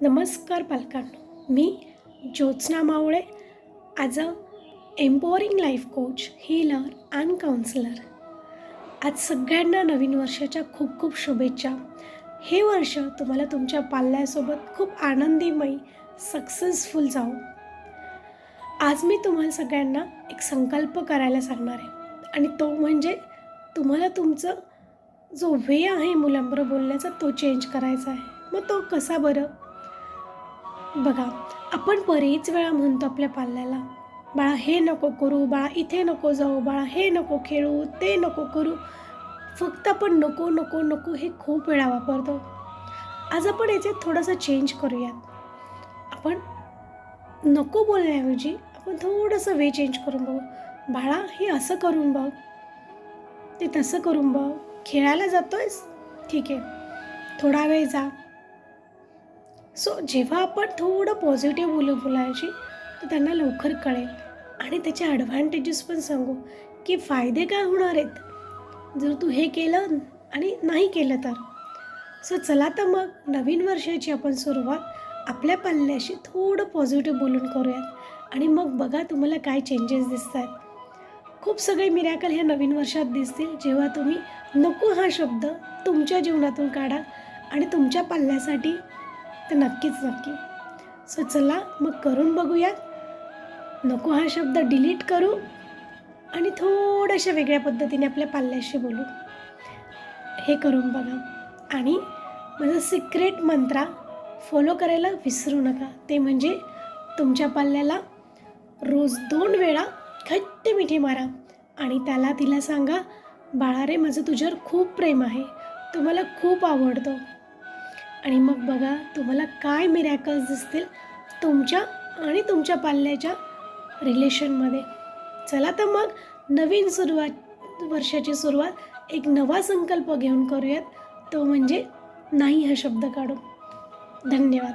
नमस्कार पालकांनो. मी Jyotsna Mawale as a empowering life coach healer and counsellor आज सगळ्यांना नवीन वर्षाच्या खूप खूप शुभेच्छा. हे वर्ष तुम्हाला तुमच्या पाल्यासोबत खूप आनंदीमय सक्सेसफुल जाऊ आज मी तुम्हाला सगळ्यांना एक संकल्प करायला सांगणार आहे. आणि तो म्हणजे तुम्हाला तुमचं जो वे आहे मुलांबरोबर बोलण्याचा तो चेंज करायचा आहे. मग तो कसा बरं? बघा आपण बरेच वेळा म्हणतो आपल्या पाल्याला बाळा हे नको करू बाळा इथे नको जाऊ बाळा हे नको खेळू ते नको करू. फक्त आपण नको नको नको हे खूप वेळा वापरतो. आज आपण याच्यात थोडंसं चेंज करूयात. आपण नको बोलण्याऐवजी आपण थोडंसं वे चेंज करून बघू. बाळा हे असं करून बघ. ते तसं करून बघ. खेळायला जातो आहेस ठीक आहे. थोडा वेळ जा. सो जेव्हा आपण थोडं पॉझिटिव्ह बोलू मुलांशी तर त्यांना लवकर कळेल. आणि त्याचे ॲडव्हान्टेजेस पण सांगू की फायदे काय होणार आहेत? जर तू हे केलं आणि नाही केलं तर? सो चला तर मग नवीन वर्षाची आपण सुरुवात आपल्या पल्ल्याशी थोडं पॉझिटिव्ह बोलून करूयात. आणि मग बघा तुम्हाला काय चेंजेस दिसत आहेत खूप सगळे मिरॅकल ह्या नवीन वर्षात दिसतील. जेव्हा तुम्ही नको हा शब्द तुमच्या जीवनातून काढा आणि तुमच्या पल्ल्यासाठी तर नक्कीच नक्की. सो चला मग करून बघूयात नको हा शब्द डिलीट करू आणि थोड्याशा वेगळ्या पद्धतीने आपल्या पाल्याशी बोलू. हे करून बघा. आणि माझा सिक्रेट मंत्रा फॉलो करायला विसरू नका. ते म्हणजे तुमच्या पाल्याला रोज दोन वेळा खट्टे मिठी मारा आणि त्याला तिला सांगा बाळा रे माझं तुझ्यावर खूप प्रेम आहे. तो मला खूप आवडतो. आणि मग बघा तुम्हाला काय मिरॅकल्स दिसतील तुमच्या आणि तुमच्या पाल्याच्या रिलेशनमध्ये चला तर मग नवीन सुरुवात वर्षाची सुरुवात एक नवा संकल्प घेऊन करूयात. तो म्हणजे नाही हा शब्द काढू धन्यवाद.